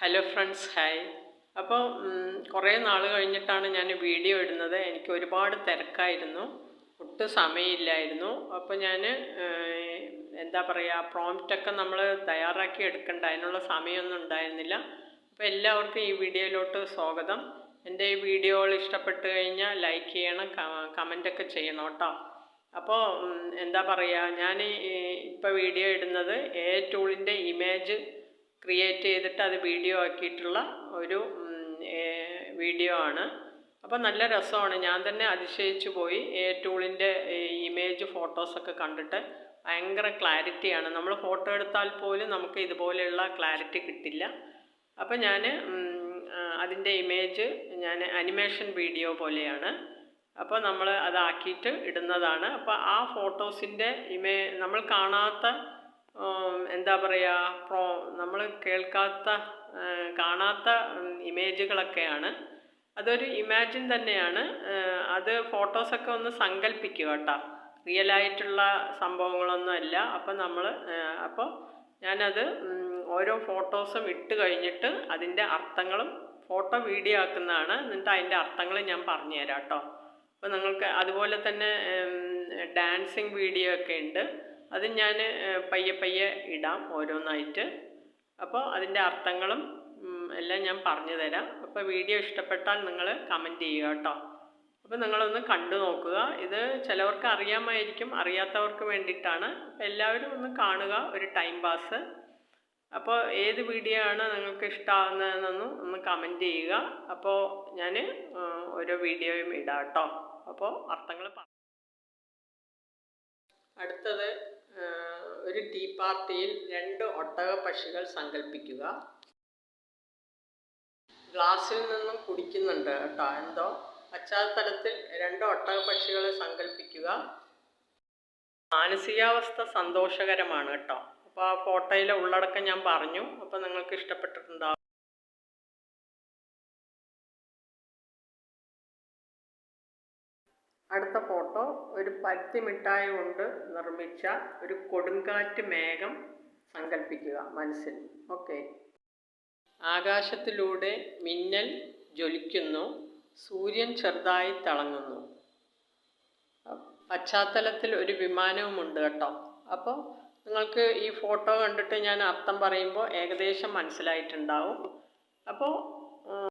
Hello friends hi അപ്പോൾ കുറേ നാൾ കഴിഞ്ഞിട്ടാണ് ഞാൻ വീഡിയോ ഇടുന്നത്. എനിക്ക് ഒരുപാട് തിരക്കായിരുന്നു. ഒട്ടും സമയമില്ലായിരുന്നു. അപ്പോൾ ഞാൻ എന്താ പറയുക പ്രോംപ്റ്റൊക്കെ നമ്മൾ തയ്യാറാക്കി എടുക്കേണ്ട. അതിനുള്ള സമയമൊന്നും ഉണ്ടായിരുന്നില്ല. അപ്പോൾ എല്ലാവർക്കും ഈ വീഡിയോയിലോട്ട് സ്വാഗതം. എന്റെ ഈ വീഡിയോകൾ ഇഷ്ടപ്പെട്ട് കഴിഞ്ഞാൽ ലൈക്ക് ചെയ്യണം കമന്റൊക്കെ ചെയ്യണം കേട്ടോ. അപ്പോൾ എന്താ പറയുക ഞാൻ ഇപ്പോൾ വീഡിയോ ഇടുന്നത് എ ടൂളിന്റെ ഇമേജ് ക്രിയേറ്റ് ചെയ്തിട്ട് അത് വീഡിയോ ആക്കിയിട്ടുള്ള ഒരു വീഡിയോ ആണ്. അപ്പോൾ നല്ല രസമാണ്. ഞാൻ തന്നെ അതിശയിച്ചു പോയി. എ ടൂളിന്റെ ഇമേജ് ഫോട്ടോസൊക്കെ കണ്ടിട്ട് ഭയങ്കര ക്ലാരിറ്റിയാണ് നമ്മൾ ഫോട്ടോ എടുത്താൽ പോലും നമുക്ക് ഇതുപോലെയുള്ള ക്ലാരിറ്റി കിട്ടില്ല. അപ്പോൾ ഞാൻ അതിന്റെ ഇമേജ് ഞാൻ അനിമേഷൻ വീഡിയോ പോലെയാണ്. അപ്പോൾ നമ്മൾ അതാക്കിയിട്ട് ഇടുന്നതാണ്. അപ്പോൾ ആ ഫോട്ടോസിന്റെ ഇമേ നമ്മൾ കാണാത്ത എന്താ പറയുക പ്രോ നമ്മൾ കേൾക്കാത്ത കാണാത്ത ഇമേജുകളൊക്കെയാണ്. അതൊരു ഇമാജിൻ തന്നെയാണ്. അത് ഫോട്ടോസൊക്കെ ഒന്ന് സങ്കല്പിക്കുക കേട്ടോ. റിയലായിട്ടുള്ള സംഭവങ്ങളൊന്നും അല്ല. അപ്പം നമ്മൾ അപ്പോൾ ഞാനത് ഓരോ ഫോട്ടോസും ഇട്ട് കഴിഞ്ഞിട്ട് അതിന്റെ അർത്ഥങ്ങളും ഫോട്ടോ വീഡിയോ ആക്കുന്നതാണ്. എന്നിട്ട് അതിന്റെ അർത്ഥങ്ങൾ ഞാൻ പറഞ്ഞു തരാം കേട്ടോ. അപ്പോൾ നിങ്ങൾക്ക് അതുപോലെ തന്നെ ഡാൻസിങ് വീഡിയോ ഒക്കെ ഉണ്ട്. അത് ഞാൻ പയ്യെ പയ്യെ ഇടാം ഓരോന്നായിട്ട്. അപ്പോൾ അതിന്റെ അർത്ഥങ്ങളും എല്ലാം ഞാൻ പറഞ്ഞു തരാം. അപ്പോൾ വീഡിയോ ഇഷ്ടപ്പെട്ടാൽ നിങ്ങൾ കമന്റ് ചെയ്യുക കേട്ടോ. അപ്പോൾ നിങ്ങളൊന്ന് കണ്ടു നോക്കുക. ഇത് ചിലവർക്ക് അറിയാമായിരിക്കും അറിയാത്തവർക്ക് വേണ്ടിയിട്ടാണ്. അപ്പോൾ എല്ലാവരും ഒന്ന് കാണുക ഒരു ടൈം പാസ്. അപ്പോൾ ഏത് വീഡിയോ ആണ് നിങ്ങൾക്ക് ഇഷ്ടമാകുന്നതെന്നൊന്നും ഒന്ന് കമന്റ് ചെയ്യുക. അപ്പോൾ ഞാൻ ഓരോ വീഡിയോയും ഇടാം കേട്ടോ. അപ്പോൾ അർത്ഥങ്ങൾ അടുത്തത് ഒരു ടീ പാർട്ടിയിൽ രണ്ട് ഒട്ടക പക്ഷികൾ സങ്കല്പിക്കുക ഗ്ലാസ്സിൽ നിന്നും കുടിക്കുന്നുണ്ട് കേട്ടോ എന്തോ? പശ്ചാത്തലത്തിൽ രണ്ട് ഒട്ടക പക്ഷികളെ സങ്കല്പിക്കുക മാനസികാവസ്ഥ സന്തോഷകരമാണ് കേട്ടോ. അപ്പോൾ ആ ഫോട്ടോയിലെ ഉള്ളടക്കം ഞാൻ പറഞ്ഞു. അപ്പോൾ നിങ്ങൾക്ക് ഇഷ്ടപ്പെട്ടിട്ടുണ്ടാവും. അടുത്ത ഫോട്ടോ ഒരു പരുത്തി മിഠായി കൊണ്ട് നിർമ്മിച്ച ഒരു കൊടുങ്കാറ്റ് മേഘം സങ്കല്പിക്കുക മനസ്സിൽ. ഓക്കെ. ആകാശത്തിലൂടെ മിന്നൽ ജ്വലിക്കുന്നു സൂര്യൻ ചെറുതായി തിളങ്ങുന്നു. പശ്ചാത്തലത്തിൽ ഒരു വിമാനവുമുണ്ട് കേട്ടോ. അപ്പോൾ നിങ്ങൾക്ക് ഈ ഫോട്ടോ കണ്ടിട്ട് ഞാൻ അർത്ഥം പറയുമ്പോൾ ഏകദേശം മനസ്സിലായിട്ടുണ്ടാവും. അപ്പോൾ